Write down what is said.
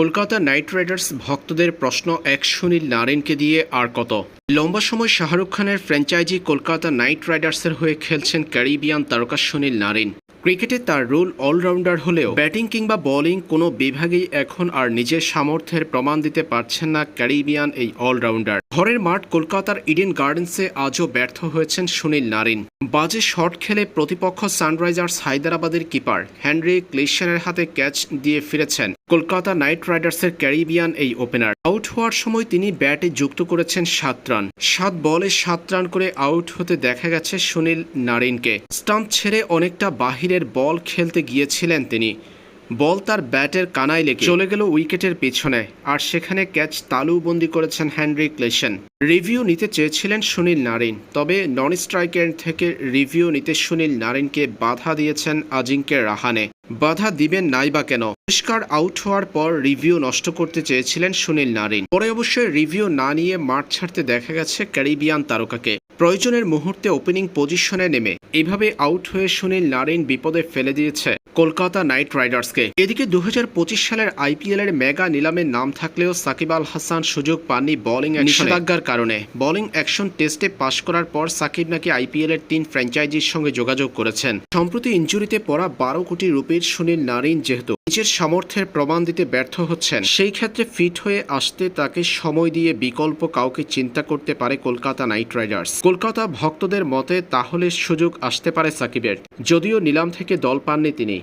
Kolkata night Riders ভক্তদের প্রশ্ন, এক সুনীল নারেনকে দিয়ে আর কত? লম্বা সময় শাহরুখ খানের ফ্র্যাঞ্চাইজি কলকাতা নাইট রাইডার্সের হয়ে খেলছেন ক্যারিবিয়ান তারকা সুনীল নারিন ক্রিকেটে তার রোল অলরাউন্ডার হলেও ব্যাটিং কিংবা বোলিং কোনো বিভাগেই এখন আর নিজের সামর্থ্যের প্রমাণ দিতে পারছেন না ক্যারিবিয়ান এই অলরাউন্ডার। ঘরের মাঠ কলকাতার ইডেন গার্ডেন্সে আজও ব্যর্থ হয়েছেন সুনীল নারিন। বাজে শট খেলে প্রতিপক্ষ সানরাইজার্স হায়দ্রাবাদের কিপার হেনরি ক্লেশনের হাতে ক্যাচ দিয়ে ফিরেছেন কলকাতা নাইট রাইডার্সের ক্যারিবিয়ান এই ওপেনার। আউট হওয়ার সময় তিনি ব্যাটে যুক্ত করেছেন সাত রান। সাত বলে সাত রান করে আউট হতে দেখা গেছে সুনীল নারিনকে। স্টাম্প ছেড়ে অনেকটা বাহিরের বল খেলতে গিয়েছিলেন তিনি। বল তার ব্যাটের কানায় লেগে চলে গেল উইকেটের পেছনে। আর সেখানে ক্যাচ তালুবন্দি করেছেন হেনরি ক্লেশন। রিভিউ নিতে চেয়েছিলেন সুনীল নারিন। তবে নন স্ট্রাইকার থেকে রিভিউ নিতে সুনীল নারিনকে বাধা দিয়েছেন আজিঙ্কে রাহানে। বাধা দিবেন নাই বা কেন? পরিষ্কার আউট হওয়ার পর রিভিউ নষ্ট করতে চেয়েছিলেন সুনীল নারিন। পরে অবশ্যই রিভিউ না নিয়ে মাঠ ছাড়তে দেখা গেছে ক্যারিবিয়ান তারকাকে। প্রয়োজনের মুহূর্তে ওপেনিং পজিশনে নেমে এভাবে আউট হয়ে সুনীল নারিন বিপদে ফেলে দিয়েছে কলকাতা নাইট রাইডার্সকে। এদিকে দু হাজার পঁচিশ সালের আইপিএল এর মেগা নিলামে নাম থাকলেও সাকিব আল হাসান সুযোগ পাননি বোলিং নিষেধাজ্ঞার কারণে বোলিং অ্যাকশন টেস্টে পাশ করার পর সাকিব নাকি আইপিএল এর তিন ফ্র্যাঞ্চাইজির সঙ্গে যোগাযোগ করেছেন। সম্প্রতি ইঞ্জুরিতে পড়া বারো কোটি রুপির সুনীল নারিন যেহেতু নিজের সামর্থ্যের প্রমাণ দিতে ব্যর্থ হচ্ছেন। সেই ক্ষেত্রে ফিট হয়ে আসতে তাকে সময় দিয়ে বিকল্প কাউকে চিন্তা করতে পারে কলকাতা নাইট রাইডার্স। কলকাতা ভক্তদের মতে তাহলে সুযোগ আসতে পারে সাকিবের। যদিও নিলাম থেকে দল পাননি তিনি।